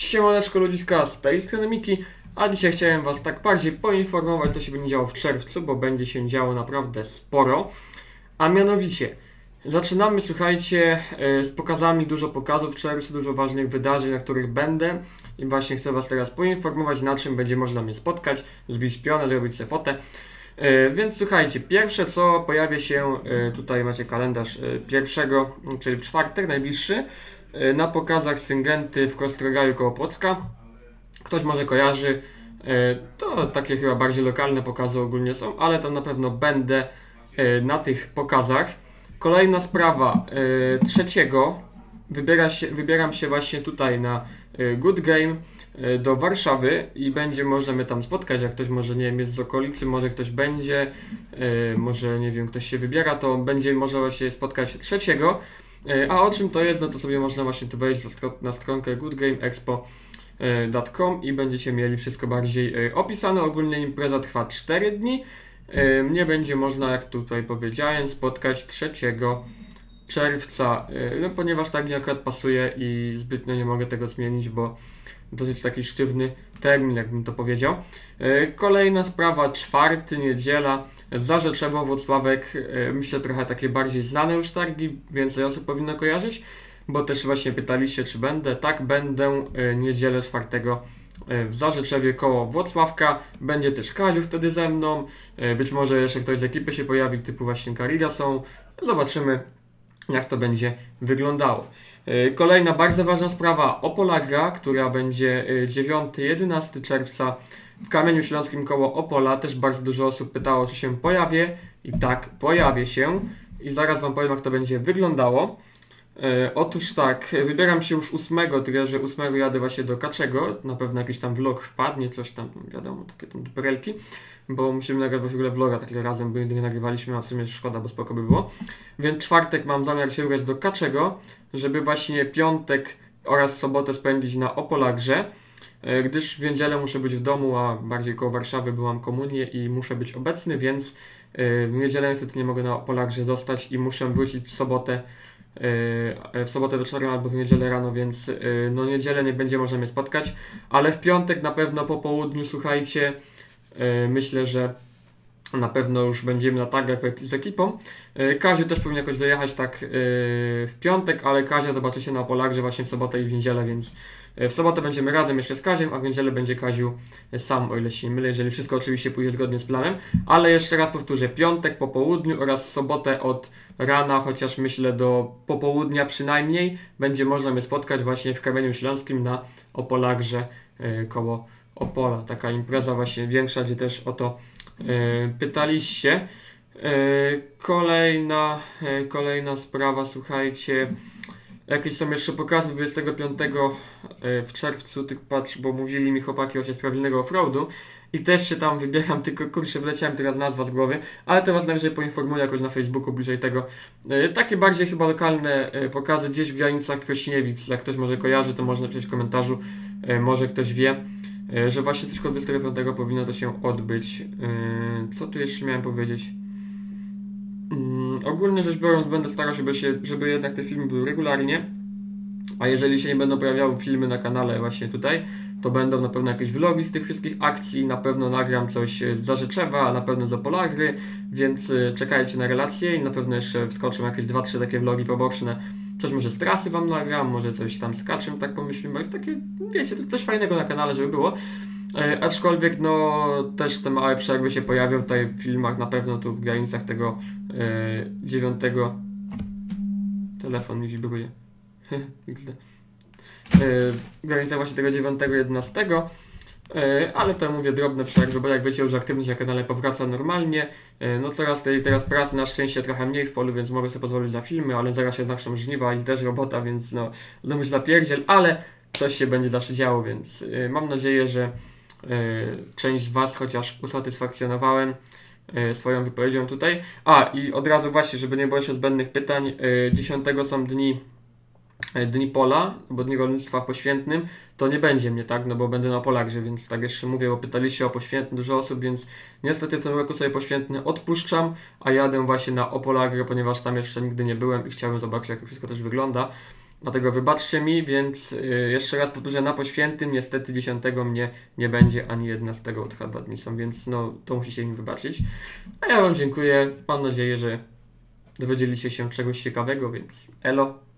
Siemaneczko ludziska, z tej strony Miki, a dzisiaj chciałem Was tak bardziej poinformować, co się będzie działo w czerwcu, bo będzie się działo naprawdę sporo. A mianowicie, zaczynamy, słuchajcie, e, z pokazami, dużo pokazów w czerwcu, dużo ważnych wydarzeń, na których będę. I właśnie chcę Was teraz poinformować, na czym będzie można mnie spotkać, zbić pionę, zrobić sobie fotę. E, Więc słuchajcie, pierwsze co pojawia się, e, tutaj macie kalendarz pierwszego, czyli w czwartek, najbliższy, na pokazach Syngenty w Kostrogaju koło Płocka. Ktoś może kojarzy, e, to takie chyba bardziej lokalne pokazy ogólnie są, ale tam na pewno będę e, na tych pokazach. Kolejna sprawa, e, trzeciego wybiera się, wybieram się właśnie tutaj na e, Good Game e, do Warszawy i będzie można mnie tam spotkać, jak ktoś może, nie wiem, jest z okolicy, może ktoś będzie, e, może, nie wiem, ktoś się wybiera, to będzie można się spotkać trzeciego. E, A o czym to jest, no to sobie można właśnie tu wejść na stro- na stronkę goodgameexpo.com i będziecie mieli wszystko bardziej e, opisane. Ogólnie impreza trwa 4 dni. E, Mnie będzie można, jak tutaj powiedziałem, spotkać 3 czerwca, no ponieważ tak mi akurat pasuje i zbytnio nie mogę tego zmienić, bo dosyć taki sztywny termin, jakbym to powiedział. E, Kolejna sprawa, czwarty, niedziela, Zarzeczewo, Włocławek, e, myślę trochę takie bardziej znane już targi, więcej osób powinno kojarzyć, bo też właśnie pytaliście, czy będę. Tak, będę e, niedzielę czwartego w Zarzeczewie koło Włocławka. Będzie też Kaziu wtedy ze mną. Być może jeszcze ktoś z ekipy się pojawi, typu właśnie Kariga są. Zobaczymy, jak to będzie wyglądało. E, Kolejna bardzo ważna sprawa, Opolagra, która będzie e, 9-11 czerwca w Kamieniu Śląskim koło Opola. Też bardzo dużo osób pytało, czy się pojawię. I tak, pojawię się. I zaraz Wam powiem, jak to będzie wyglądało. E, otóż tak, wybieram się już 8, tyle że 8 jadę właśnie do Kaczego. Na pewno jakiś tam vlog wpadnie, coś tam, wiadomo, takie tam duperelki. Bo musimy nagrać w ogóle vloga takiego razem, nigdy nie nagrywaliśmy, a w sumie szkoda, bo spoko by było. Więc czwartek mam zamiar się wybrać do Kaczego, żeby właśnie piątek oraz sobotę spędzić na Opolagrze. E, Gdyż w niedzielę muszę być w domu, a bardziej koło Warszawy byłam komunię i muszę być obecny, więc e, w niedzielę niestety nie mogę na Opolagrze zostać i muszę wrócić w sobotę w sobotę wieczorem albo w niedzielę rano, więc e, no niedzielę nie będzie mnie spotkać, ale w piątek na pewno po południu, słuchajcie, e, myślę, że na pewno już będziemy na targach z ekipą. E, Kaziu też powinien jakoś dojechać tak e, w piątek, ale Kazia zobaczycie na Polarze właśnie w sobotę i w niedzielę, więc e, w sobotę będziemy razem jeszcze z Kaziem, a w niedzielę będzie Kaziu sam, o ile się nie mylę, jeżeli wszystko oczywiście pójdzie zgodnie z planem. Ale jeszcze raz powtórzę, piątek po południu oraz sobotę od rana, chociaż myślę do popołudnia przynajmniej, będzie można mnie spotkać właśnie w Kamieniu Śląskim na Opolagrze e, koło Opola. Taka impreza właśnie większa, gdzie też o to e, pytaliście. E, Kolejna, e, kolejna sprawa, słuchajcie. Jakieś są jeszcze pokazy 25 e, w czerwcu, tylko patrz, bo mówili mi chłopaki o sprawnego offroadu i też się tam wybieram, tylko kurczę, wleciałem teraz nazwa z głowy, ale to was najwyżej poinformuję jakoś na Facebooku bliżej tego. E, Takie bardziej chyba lokalne e, pokazy gdzieś w granicach Krośniewic, jak ktoś może kojarzy, to można napisać w komentarzu, może ktoś wie, że właśnie tylko 25 powinno to się odbyć. Co tu jeszcze miałem powiedzieć? Ogólnie rzecz biorąc, będę starał się, żeby, jednak te filmy były regularnie. A jeżeli się nie będą pojawiały filmy na kanale właśnie tutaj, to będą na pewno jakieś vlogi z tych wszystkich akcji, na pewno nagram coś e, z Zarzeczewa, na pewno z Opolagry, więc e, czekajcie na relacje i na pewno jeszcze wskoczą jakieś 2-3 takie vlogi poboczne. Coś może z trasy wam nagram, może coś tam z tak pomyślimy, takie, wiecie, coś fajnego na kanale, żeby było. E, aczkolwiek, no, też te małe przerwy się pojawią tutaj w filmach, na pewno tu w granicach tego e, dziewiątego. Telefon mi wibruje. E, w granicach właśnie tego 9-11. E, Ale to mówię drobne przerwy, bo jak wiecie już aktywność na kanale powraca normalnie. E, No coraz tej teraz pracy na szczęście trochę mniej w polu, więc mogę sobie pozwolić na filmy, ale zaraz się zaczną żniwa i też robota, więc no znowu zapierdziel, ale coś się będzie zawsze działo, więc mam nadzieję, że część z Was chociaż usatysfakcjonowałem e, swoją wypowiedzią tutaj. A i od razu właśnie, żeby nie było jeszcze zbędnych pytań, e, 10 są dni e, Dni Pola, bo Dni Rolnictwa w Poświętnym, to nie będzie mnie, tak, no bo będę na Polarze, więc tak jeszcze mówię, bo pytaliście o Poświętny dużo osób, więc niestety w tym roku sobie Poświętny odpuszczam, a jadę właśnie na Opolagrę, ponieważ tam jeszcze nigdy nie byłem i chciałbym zobaczyć, jak to wszystko też wygląda. Dlatego wybaczcie mi, więc y, jeszcze raz powtórzę, na poświętym niestety 10 mnie nie będzie, ani 11 od dwa dni są, więc no to musicie mi wybaczyć. A ja Wam dziękuję, mam nadzieję, że dowiedzieliście się czegoś ciekawego, więc elo.